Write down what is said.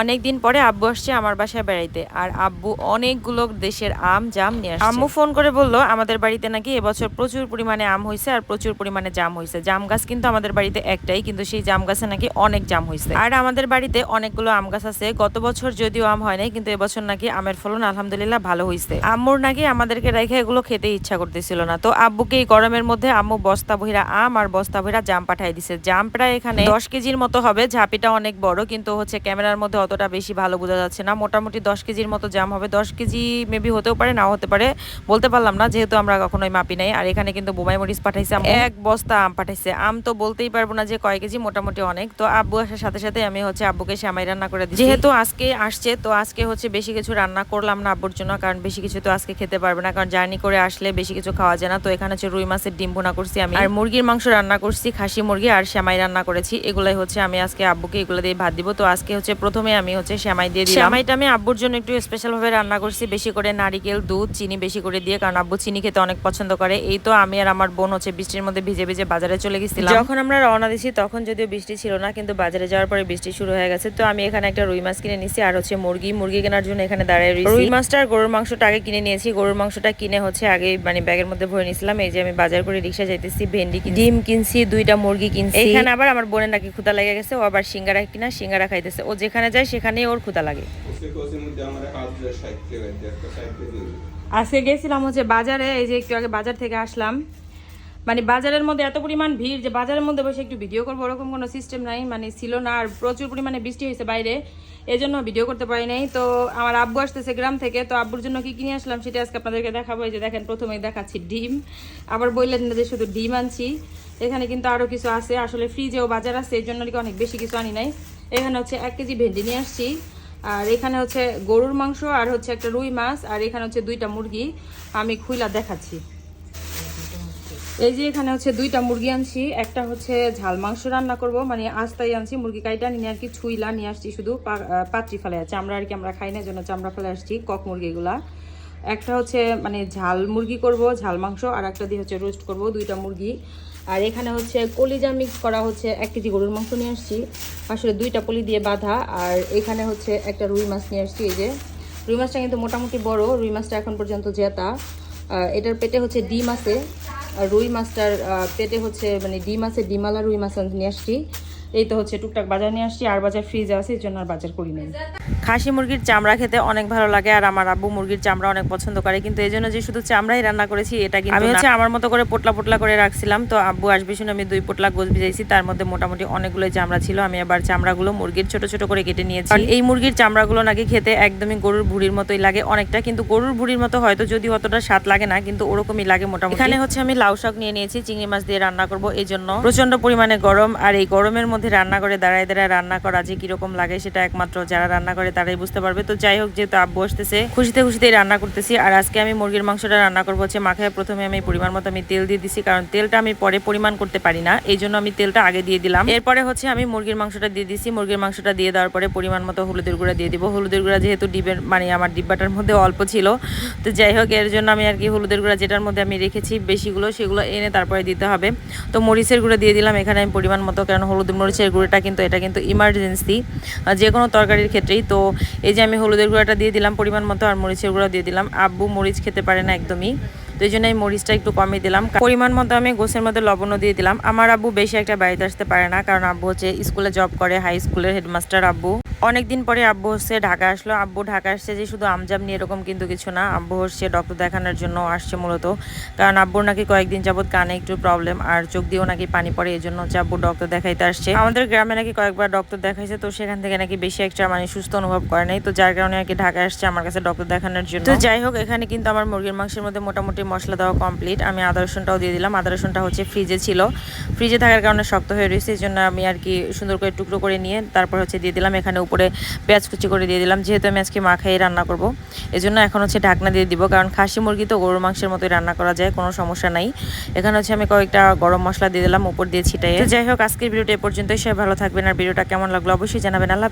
অনেক দিন পরে আব্বু আসছে আমার বাসায় বেড়াইতে। আর আব্বু অনেকগুলো দেশের আম জাম নিয়ে আসছে। আম্মু ফোন করে বলল, আমাদের বাড়িতে নাকি এবছর প্রচুর পরিমাণে আম হয়েছে আর প্রচুর পরিমাণে জাম হয়েছে জাম গাছ কিন্তু আমাদের বাড়িতে একটাই, কিন্তু সেই জাম গাছে নাকি অনেক জাম হয়েছে আর আমাদের বাড়িতে অনেকগুলো আম গাছ আছে। গত বছর যদিও আম হয় নাই, কিন্তু এবছর নাকি আমের ফলন আলহামদুলিল্লাহ ভালো হয়েছে আম্মুর নাকি আমাদেরকে রেখে এগুলো খেতে ইচ্ছা করতেছিল না। তো আব্বুকে এই গরমের মধ্যে আম্মু বস্তা বহিরা আম আর বস্তা বহিরা জাম পাঠাই দিছে। জাম প্রায় এখানে দশ কেজির মতো হবে, ঝাঁপিটা অনেক বড়, কিন্তু হচ্ছে ক্যামেরার মধ্যে অতটা বেশি ভালো বোঝা যাচ্ছে না। মোটামুটি দশ কেজির মতো জাম হবে। দশ কেজি মেবি হতেও পারে নাও হতে পারে। বলতে পারলাম না যেহেতু আমরা কখনোই মাপি নাই। আর এখানে কিন্তু বোমাই মরিচ পাঠাইছে। এক বস্তা আম পাঠাইছে। আম তো বলতেই পারব না যে কয় কেজি মোটামুটি অনেক। তো আব্বু আসার সাথে সাথে আমি হচ্ছে আব্বুকে শ্যামাই রান্না করে দিই যেহেতু আজকে আসছে তো আজকে হচ্ছে বেশি কিছু রান্না করলাম না আব্বুর জন্য কারণ বেশি কিছু তো আজকে খেতে পারবে না। কারণ জার্নি করে আসলে বেশি কিছু খাওয়া যায় না। তো এখানে হচ্ছে রুই মাছের ডিম ভুনা করছি আমি। আর মুরগির মাংস রান্না করছি খাসি মুরগি আর শ্যামাই রান্না করেছি। এগুলাই হচ্ছে আমি আজকে আব্বুকে এগুলো দিয়ে ভাত দিব। তো আজকে হচ্ছে প্রথমে আমি হচ্ছে শ্যামাই দিয়ে দিলাম। শ্যামাইটা আমি আব্বুর জন্য একটু স্পেশাল ভাবে রান্না করছি। বেশি করে নারিকেল দুধ চিনি বেশি করে দিয়ে কারণ আব্বু চিনি খেতে অনেক পছন্দ করে। এই তো আমি আর আমার বোন হচ্ছে বৃষ্টির মধ্যে ভিজে ভিজে বাজারে চলে গেছিলাম। যখন আমরা রওনা দিছি তখন যদিও বৃষ্টি ছিল না কিন্তু বাজারে যাওয়ার পরে বৃষ্টি শুরু হয়ে গেছে। তো আমি এখানে একটা রুই মাছ কিনে নিছি আর হচ্ছে মুরগি। মুরগি কেনার জন্য এখানে দাঁড়িয়ে রয়েছি। রুই মাছটা আর গরুর মাংসটা আগে কিনে নিয়েছি। গরুর মাংসটা কিনে হচ্ছে আগে মানে ব্যাগের মধ্যে ভরে নিয়েছিলাম। এই যে আমি বাজার করে রিক্সা যাইতেছি ভেন্ডি কিনছি, ডিম কিনছি দুইটা মুরগি কিনছি। এখানে আবার আমার বোনের নাকি ক্ষুদা লেগে গেছে। ও আবার সিঙ্গারা কিনা সিঙ্গারা খাইতেছে। ও যেখানে যায় সেখানে ওর ক্ষুদা লাগে। আজকে গেছিলাম হচ্ছে বাজারে, এই যে একটু আগে বাজার থেকে আসলাম। মানে বাজারের মধ্যে এত পরিমাণ ভিড় যে বাজারের মধ্যে বসে একটু ভিডিও করব, ওরকম কোনো সিস্টেম নাই। মানে ছিল না, আর প্রচুর পরিমাণে বৃষ্টি হয়েছে বাইরে এই জন্য ভিডিও করতে পারি নাই। তো আমার আব্বু আসতেছে গ্রাম থেকে, তো আব্বুর জন্য কি কিনে আসলাম সেটা আজকে আপনাদেরকে দেখাবো। যে দেখেন, প্রথমেই দেখাচ্ছি ডিম। আবার বললেন না যে শুধু ডিম আনছি। এখানে কিন্তু আরও কিছু আছে। আসলে ফ্রিজেও বাজার আছে এই জন্য অনেক বেশি কিছু আনি নাই। এখানে হচ্ছে এক কেজি ভেন্ডি নিয়ে আসছি। আর এখানে হচ্ছে গরুর মাংস আর হচ্ছে একটা রুই মাছ, আর এখানে হচ্ছে দুইটা মুরগি। আমি খুইলা দেখাচ্ছি। এই যে এখানে হচ্ছে দুইটা মুরগি আনছি, একটা হচ্ছে ঝাল মাংস রান্না করব মানে আস্তাই আনছি, মুরগি কাইটা নিয়ে আর কি ছুইলা নিয়ে আসছি শুধু পাত্রি ফেলে আছে আমরা আর কি আমরা খাই না জন্য চামড়া ফেলে আসছি, কক মুরগিগুলা। একটা হচ্ছে মানে ঝাল মুরগি করব, ঝাল মাংস, আর একটা দিয়ে হচ্ছে রোস্ট করব, দুইটা মুরগি। আর এখানে হচ্ছে কলিজা মিক্স করা হচ্ছে এক কেজি গরুর মাংস নিয়ে আসছি। আসলে দুইটা পলি দিয়ে বাঁধা, আর এখানে হচ্ছে একটা রুই মাছ নিয়ে আসছি, এই যে। রুই মাছটা কিন্তু মোটামুটি বড়, রুই মাছটা এখন পর্যন্ত জেতা। এটার পেটে হচ্ছে ডিম আছে। আর রুই মাছটার পেটে হচ্ছে মানে ডিম আছে ডিমালা রুই মাছ নিয়ে আসছি। এই তো হচ্ছে টুকটাক বাজার নিয়ে আসছি আর বাজার ফ্রিজে আছে এই জন্য আর বাজার করি নাই। খাসি মুরগির চামড়া খেতে অনেক ভালো লাগে আর আমার আব্বু মুরগির চামড়া অনেক পছন্দ করে কিন্তু এই জন্য যে শুধু চামড়াই রান্না করেছি এটা কিন্তু আমি হচ্ছে আমার মতো করে পোটলা পোটলা করে রাখছিলাম তো আব্বু আসবে শুনে আমি দুই পোটলা গোছ ভিজাইছি তার মধ্যে মোটামুটি অনেকগুলো চামড়া ছিল আমি আবার চামড়াগুলো মুরগির ছোট ছোট করে কেটে নিয়েছি। আর এই মুরগির চামড়াগুলো নাকি খেতে একদমই গরুর ভুড়ির মতোই লাগে অনেকটা কিন্তু গরুর ভুড়ির মতো হয়তো যদি অতটা স্বাদ লাগে না কিন্তু ওরকমই লাগে মোটামুটি। এখানে হচ্ছে আমি লাউ শাক নিয়ে নিয়েছি চিংড়ি মাছ দিয়ে রান্না করব এই জন্য প্রচণ্ড পরিমাণে গরম আর এই গরমের মধ্যে রান্না করে দাঁড়ায় দাঁড়ায় রান্না করা যে কীরকম লাগে সেটা একমাত্র যারা রান্না করে তারাই বুঝতে পারবে। তো যাই হোক, যেহেতু আব্বু আসতেছে, খুশিতে খুশিতেই রান্না করতেছি। আর আজকে আমি মুরগির মাংসটা রান্না করব হচ্ছে মাখায় প্রথমে আমি পরিমাণ মতো আমি তেল দিয়ে দিছি, কারণ তেলটা আমি পরে পরিমাণ করতে পারি না। এই জন্য আমি তেলটা আগে দিয়ে দিলাম। এরপরে হচ্ছে আমি মুরগির মাংসটা দিয়ে দিছি। মুরগির মাংসটা দিয়ে দেওয়ার পরে পরিমাণ মতো হলুদের গুঁড়া দিয়ে দিব। হলুদের গুঁড়া যেহেতু ডিবের মানে আমার ডিব্বাটার মধ্যে অল্প ছিল। তো যাই হোক, এর জন্য আমি আর কি হলুদের গুঁড়া যেটার মধ্যে আমি রেখেছি বেশিগুলো, সেগুলো এনে তারপরে দিতে হবে। তো মরিচের গুঁড়া দিয়ে দিলাম। এখানে আমি পরিমাণ মতো, কারণ হলুদ মরিচের গুঁড়োটা কিন্তু এটা কিন্তু ইমার্জেন্সি যে কোনো তরকারির ক্ষেত্রেই। তো এই যে আমি হলুদের গুঁড়াটা দিয়ে দিলাম পরিমাণ মতো আর মরিচের গুঁড়া দিয়ে দিলাম। আব্বু মরিচ খেতে পারে না একদমই, তো এই জন্য এই মরিচটা একটু কমে দিলাম। পরিমাণ মতো আমি গোসের মধ্যে লবণও দিয়ে দিলাম। আমার আব্বু বেশি একটা বাড়িতে আসতে পারে না, কারণ আব্বু হচ্ছে স্কুলে জব করে হাই স্কুলের হেডমাস্টার আব্বু। অনেকদিন পরে আব্বু হচ্ছে ঢাকা আসলো। আব্বু ঢাকা আসছে যে শুধু আমজাম নিয়ে এরকম কিন্তু কিছু না। আব্বু হচ্ছে ডক্টর দেখানোর জন্য আসছে মূলত। কারণ আব্বুর নাকি কয়েকদিন যাবৎ কানে একটু প্রবলেম আর চোখ দিয়েও নাকি পানি পড়ে এই জন্য হচ্ছে আব্বু ডক্টর দেখাইতে আসছে। আমাদের গ্রামে নাকি কয়েকবার ডক্টর দেখাইছে, তো সেখান থেকে নাকি বেশি একটা মানে সুস্থ অনুভব করে নাই। তো যার কারণে আর কি ঢাকা আসছে আমার কাছে ডক্টর দেখানোর জন্য। তো যাই হোক, এখানে কিন্তু আমার মুরগির মাংসের মধ্যে মোটামুটি মশলা দেওয়া কমপ্লিট আমি আদা রসুনটাও দিয়ে দিলাম। আদা রসুনটা হচ্ছে ফ্রিজে ছিল। ফ্রিজে থাকার কারণে শক্ত হয়ে রয়েছে এই জন্য আমি আর কি সুন্দর করে টুকরো করে নিয়ে তারপর হচ্ছে দিয়ে দিলাম। এখানে উপরে পেঁয়াজ কুচি করে দিয়ে দিলাম। যেহেতু আমি আজকে মাখাই রান্না করব এই জন্য এখন হচ্ছে ঢাকনা দিয়ে দিব। কারণ খাসি মুরগি তো গরুর মাংসের মতোই রান্না করা যায়, কোনো সমস্যা নাই। এখানে হচ্ছে আমি কয়েকটা গরম মশলা দিয়ে দিলাম, উপর দিয়ে ছিটাই যাই হোক, আজকের ভিডিওটা এ পর্যন্তই। সবাই ভালো থাকবেন আর ভিডিওটা কেমন লাগল অবশ্যই জানাবেন। আল্লাহ